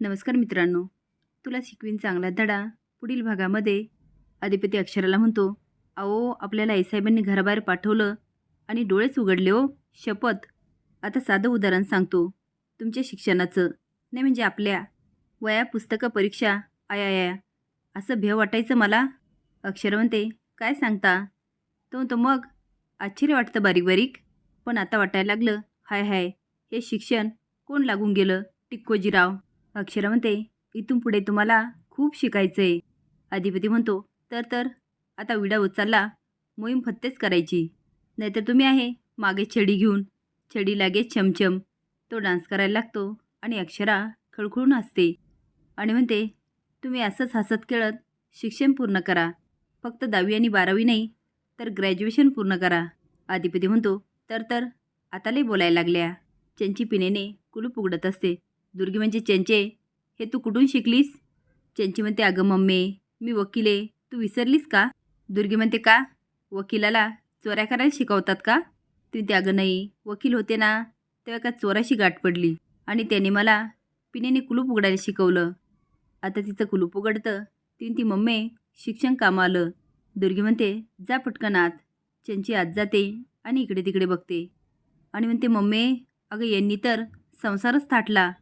नमस्कार मित्रांनो. तुला शिकवीन चांगला धडा पुढील भागामध्ये. अधिपती अक्षराला म्हणतो अहो आपल्याला आईसाहेबांनी घराबाहेर पाठवलं आणि डोळेच उघडले हो शपथ. आता साधं उदाहरण सांगतो. तुमच्या शिक्षणाचं नाही म्हणजे आपल्या. वया पुस्तकं परीक्षा आया आया असं भेव वाटायचं मला? अक्षर म्हणते काय सांगता? तो म्हणतो मग आश्चर्य वाटतं बारीक बारीक. पण आता वाटायला लागलं हाय हाय हे शिक्षण कोण लागून गेलं? टिक्कोजीराव. अक्षरा म्हणते इथून पुढे तुम्हाला खूप शिकायचं आहे अधिपती म्हणतो तर तर आता विडा उचलला मोहीम फत्तेच करायची. नाहीतर तुम्ही आहे मागे छडी घेऊन. छडी लागे छमछम तो डान्स करायला लागतो आणि अक्षरा खळखळून हसते. आणि म्हणते तुम्ही असंच हसत खेळत शिक्षण पूर्ण करा. फक्त दहावी आणि बारावी नाही तर ग्रॅज्युएशन पूर्ण करा. अधिपती म्हणतो तर तर आता लई बोलायला लागल्या. चंची पिनेने कुलूप उघडत असते. दुर्गी म्हणजे चंचे. हे तू कुठून शिकलीस? चंचे म्हणते अगं मम्मी मी वकील आहे. तू विसरलीस का? दुर्गी म्हणते का? वकिलाला चोऱ्या करायला शिकवतात का? तुम्ही ते अगं नाही. वकील होते ना तेव्हा का चोराशी गाठ पडली? आणि त्याने मला पिनेने कुलूप उघडायला शिकवलं. आता तिचं कुलूप उघडतं. तिने ती मम्मी शिक्षण कामं आलं दुर्गी म्हणते जा पटकन आत. चंची आत जाते आणि इकडे तिकडे बघते. आणि म्हणते मम्मी अगं यांनी तर संसारच थाटला.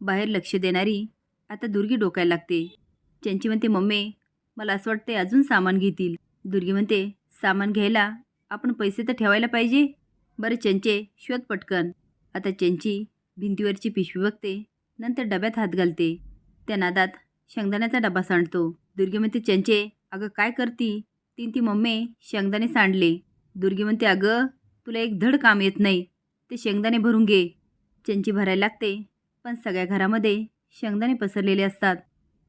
बाहेर लक्ष देणारी आता दुर्गी डोकायला लागते. चंची म्हणते मम्मी मला असं वाटते अजून सामान घेतील. दुर्गी म्हणते सामान घ्यायला आपण पैसे तर ठेवायला पाहिजे. बरं चंचे शोध पटकन. आता चंची भिंतीवरची पिशवी बघते नंतर डब्यात हात घालते. त्या नादात शेंगदाण्याचा डबा सांडतो. दुर्गी म्हणते चंचे अगं काय करती? तीन ती मम्मी शेंगदाणे सांडले. दुर्गी म्हणते अगं तुला एक धड काम येत नाही. ते शेंगदाणे भरून घे. चंची भरायला लागते. पण सगळ्या घरामध्ये शेंगदाणे पसरलेले असतात.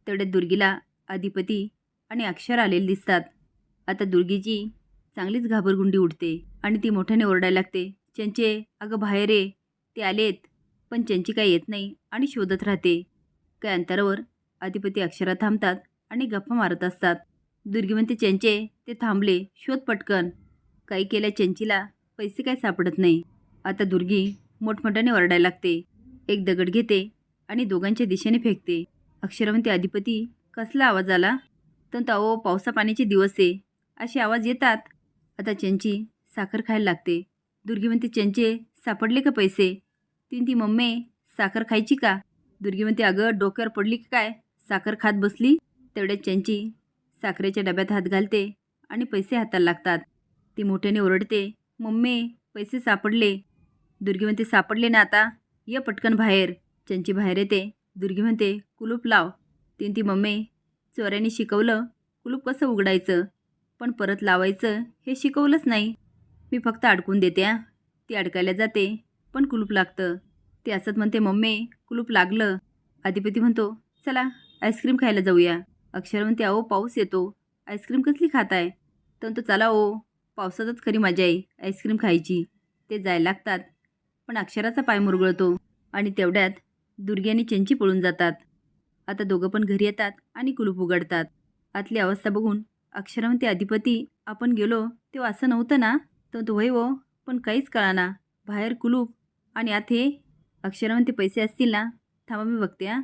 तेवढ्यात दुर्गीला अधिपती आणि अक्षर आलेले दिसतात. आता दुर्गीची चांगलीच घाबरगुंडी उडते आणि ती मोठ्याने ओरडायला लागते. चंचे अगं बाहेर ये. ते आलेत पण चंची काय येत नाही आणि शोधत राहते. काय अंतरावर अधिपती अक्षरा थांबतात आणि गप्पा मारत असतात. दुर्गी म्हणते चंचे ते थांबले. शोध पटकन. काही केल्या चंचीला पैसे काय सापडत नाही. आता दुर्गी मोठमोठ्याने ओरडायला लागते. एक दगड घेते आणि दोघांच्या दिशेने फेकते. अक्षरा म्हणते अधिपती कसला आवाज आला? तर अहो पावसा पाण्याचे दिवस आहे. असे आवाज येतात. आता चंची साखर खायला लागते. दुर्गी म्हणते चंचे सापडले का पैसे? तीन ती मम्मी साखर खायची का? दुर्गी म्हणते अगं डोक्यावर पडली की काय? साखर खात बसली? तेवढ्यात चंची साखरेच्या डब्यात हात घालते आणि पैसे हाताला लागतात. ती मोठ्याने ओरडते मम्मी पैसे सापडले. दुर्गी म्हणते सापडले ना आता? ये पटकन बाहेर. चंची बाहेर येते. दुर्गी म्हणते कुलूप लाव. तीन ती मम्मी चोऱ्याने शिकवलं कुलूप कसं उघडायचं? पण परत लावायचं हे शिकवलंच नाही. मी फक्त अडकून देते आ. ती अडकायला जाते पण कुलूप लागतं. ती असत म्हणते मम्मी कुलूप लागलं. अधिपती म्हणतो चला आईस्क्रीम खायला जाऊया. अक्षर म्हणते अहो पाऊस येतो. आईस्क्रीम कसली खाताय? तर तो चला ओ. पावसातच खरी मजा आहे आईस्क्रीम खायची. ते जायला लागतात. पण अक्षराचा पाय मुरगळतो आणि तेवढ्यात दुर्गी आणि चंची पळून जातात. आता दोघं पण घरी येतात आणि कुलूप उघडतात. आतली अवस्था बघून अक्षरा म्हणते अधिपती आपण गेलो तेव्हा असं नव्हतं ना? तर तो होय हो पण काहीच कळाना. बाहेर कुलूप आणि आत हे अक्षरा म्हणते पैसे असतील ना? थांबा मी बघते हां.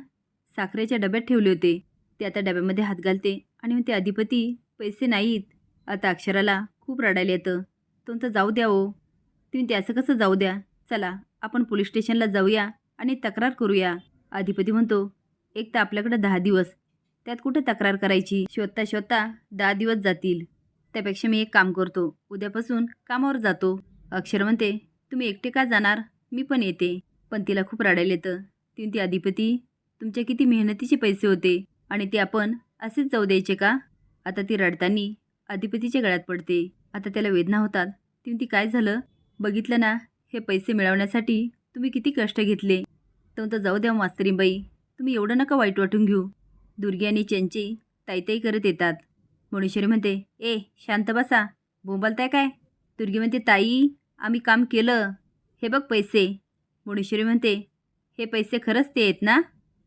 साखरेच्या डब्यात ठेवले होते. ते आता डब्यामध्ये हात घालते आणि म्हणते अधिपती पैसे नाहीत. आता अक्षराला खूप रडायला येतं. तो तर जाऊ द्या ओ तुम्ही ते असं कसं जाऊ द्या? चला आपण पोलीस स्टेशनला जाऊया आणि तक्रार करूया. अधिपती म्हणतो एक तर आपल्याकडं दहा दिवस. त्यात कुठे तक्रार करायची? शोधता शोधता दहा दिवस जातील. त्यापेक्षा मी एक काम करतो. उद्यापासून कामावर जातो. अक्षर म्हणते तुम्ही एकटे का जाणार? मी पण येते. पण तिला खूप रडायला येतं. ती ती अधिपती तुमच्या किती मेहनतीचे पैसे होते आणि ते आपण असेच जाऊ द्यायचे का? आता ती रडताना अधिपतीच्या गळ्यात पडते. आता त्याला वेदना होतात. ती काय झालं? बघितलं ना हे पैसे मिळवण्यासाठी तुम्ही किती कष्ट घेतले? तर तर जाऊ द्या मास्तरीबाई तुम्ही एवढं नका वाईट वाटून घेऊ. दुर्गी आणि चंची ताईताई करत येतात. मुणेश्वरी म्हणते ए शांत बसा. बोंबालताय काय? दुर्गी म्हणते ताई आम्ही काम केलं. हे बघ पैसे. मुणेश्वरी म्हणते हे पैसे खरंच ते आहेत ना?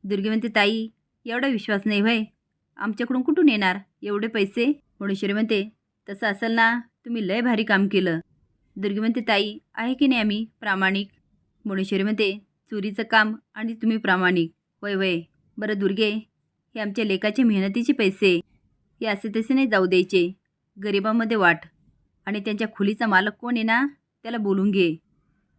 दुर्गी म्हणते ताई एवढा विश्वास नाही व्हय? आमच्याकडून कुठून येणार एवढे पैसे? मुणेश्वरी म्हणते तसं असेल ना तुम्ही लय भारी काम केलं. दुर्गी म्हणते ताई आहे की नाही आम्ही? प्रामाणिक. मुणेश्वरीमध्ये म्हणते चोरीचं काम आणि तुम्ही प्रामाणिक. वय वय. बरं दुर्गे हे आमच्या लेकाचे मेहनतीचे पैसे. हे असे तसे नाही जाऊ द्यायचे. गरिबामध्ये वाट. आणि त्यांच्या खोलीचा मालक कोण आहे ना त्याला बोलून घे.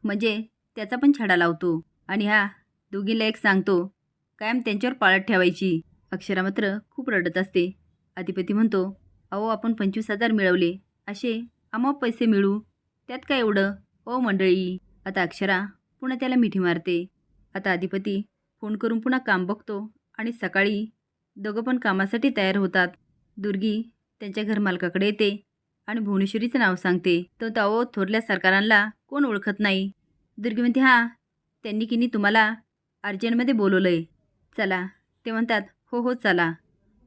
म्हणजे त्याचा पण छडा लावतो. आणि हा दोघीला एक सांगतो कायम त्यांच्यावर पाळत ठेवायची. अक्षरा मात्र खूप रडत असते. अधिपती म्हणतो अहो आपण पंचवीस हजार मिळवले. असे आम्हा पैसे मिळू. त्यात काय एवढं? ओ मंडळी आता अक्षरा पुन्हा त्याला मिठी मारते. आता अधिपती फोन करून पुन्हा काम बघतो आणि सकाळी दोघं पण कामासाठी तयार होतात. दुर्गी त्यांच्या घरमालकाकडे येते आणि भुवनेश्वरीचं नाव सांगते. तो ताओ थोरल्या सरकारांना कोण ओळखत नाही. दुर्गी म्हणते हां त्यांनी की तुम्हाला अर्जंटमध्ये बोलवलं आहे चला. ते म्हणतात हो हो चला.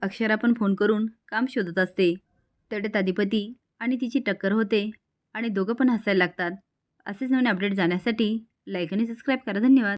अक्षरा पण फोन करून काम शोधत असते. तडेत अधिपती आणि तिची टक्कर होते. आणि दोघं पण हसायला लागतात. असेच नवीन अपडेट जाण्यासाठी लाईक आणि सबस्क्राईब करा. धन्यवाद.